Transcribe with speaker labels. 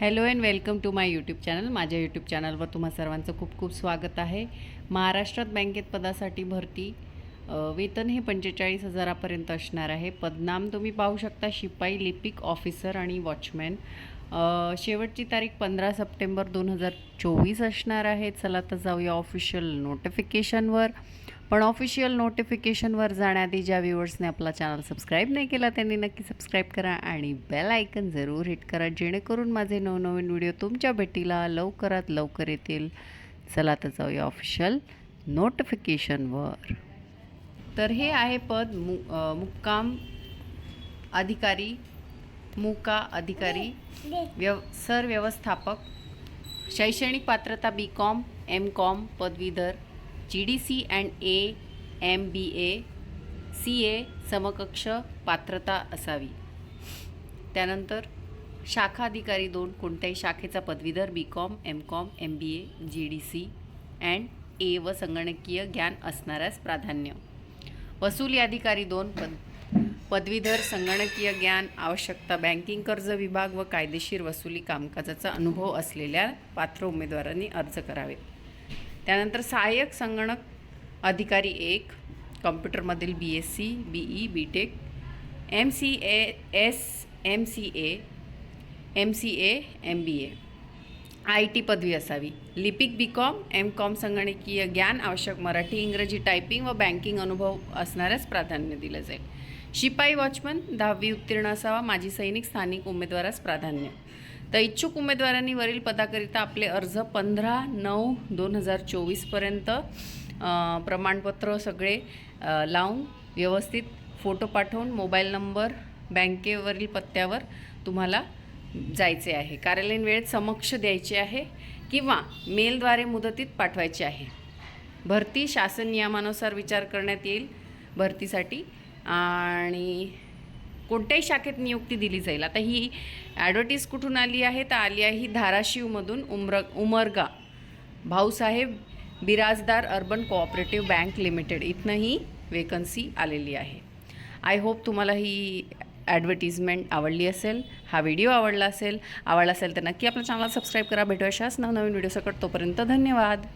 Speaker 1: Hello and welcome to my YouTube channel. माझ्या YouTube चॅनलवर तुम्हा सर्वांचं खूप खूप स्वागत आहे. महाराष्ट्रात बँकेत पदासाठी भरती वेतन हे पंचेचाळीस हजारापर्यंत असणार आहे. पदनाम तुम्ही पाहू शकता शिपाई लिपिक ऑफिसर आणि वॉचमॅन. शेवटची तारीख पंधरा सप्टेंबर दोन हजार चोवीस असणार आहे. चला तर जाऊया ऑफिशियल नोटिफिकेशनवर. पण ऑफिशियल नोटिफिकेशनवर जाण्याआधी ज्या व्ह्युअर्सने आपला चॅनल सबस्क्राईब नाही केला त्यांनी नक्की सबस्क्राईब करा आणि बेल आयकन जरूर हिट करा जेणेकरून माझे नवनवीन व्हिडिओ तुमच्या भेटीला लवकरात लवकर येतील. चला तर जाऊया ऑफिशियल नोटिफिकेशनवर तर हे आहे पद मु मुक्काम अधिकारी मुका अधिकारी व्यव सर व्यवस्थापक शैक्षणिक पात्रता बी कॉम एम कॉम पदवीधर G D C and A M B A C A समकक्ष पात्रता असावी. त्यानंतर शाखा अधिकारी दोन कोणत्याही शाखेचा पदवीधर B com M com M B A G D C and A व संगणकीय ज्ञान असणाऱ्यास प्राधान्य. वसुली अधिकारी दोन पद पदवीधर संगणकीय ज्ञान आवश्यकता बँकिंग कर्ज विभाग व कायदेशीर वसुली कामकाजाचा अनुभव असलेल्या पात्र उमेदवारांनी अर्ज करावे त्यानंतर सहाय्यक संगणक अधिकारी एक कॉम्प्युटरमधील B S C B E B tech M C A S M C A M C A M B A I T पदवी असावी. लिपिक बी कॉम एम कॉम संगणकीय ज्ञान आवश्यक. मराठी इंग्रजी टायपिंग व बँकिंग अनुभव असणाऱ्यास प्राधान्य दिलं जाईल. शिपाई वॉचमन दहावी उत्तीर्ण असावा. माजी सैनिक स्थानिक उमेदवारास प्राधान्य. तर इच्छुक उमेदवारांनी वरील पदाकरिता आपले अर्ज पंधरा नऊ दोन हजार चोवीसपर्यंत प्रमाणपत्र सगळे लावून व्यवस्थित फोटो पाठवून मोबाईल नंबर बँकेवरील पत्त्यावर तुम्हाला जायचे आहे. कार्यालयीन वेळेत समक्ष द्यायचे आहे किंवा मेलद्वारे मुदतीत पाठवायचे आहे. भरती शासन नियमानुसार विचार करण्यात येईल भरतीसाठी आणि कोणत्याही शाखेत नियुक्ती दिली जाईल. आता ही ॲडव्हर्टीज कुठून आली आहे? तर आली आहे ही धाराशिवमधून Umar Umarga Bhausaheb Birajdar urban cooperative bank limited इथनं ही वेकन्सी आलेली आहे. आय होप तुम्हाला ही ॲडव्हर्टिजमेंट आवडली असेल हा व्हिडिओ आवडला असेल आवडला असेल तर नक्की आपल्या चॅनलला सबस्क्राईब करा. भेटू अशाच नवनवीन व्हिडिओ सकट तोपर्यंत धन्यवाद.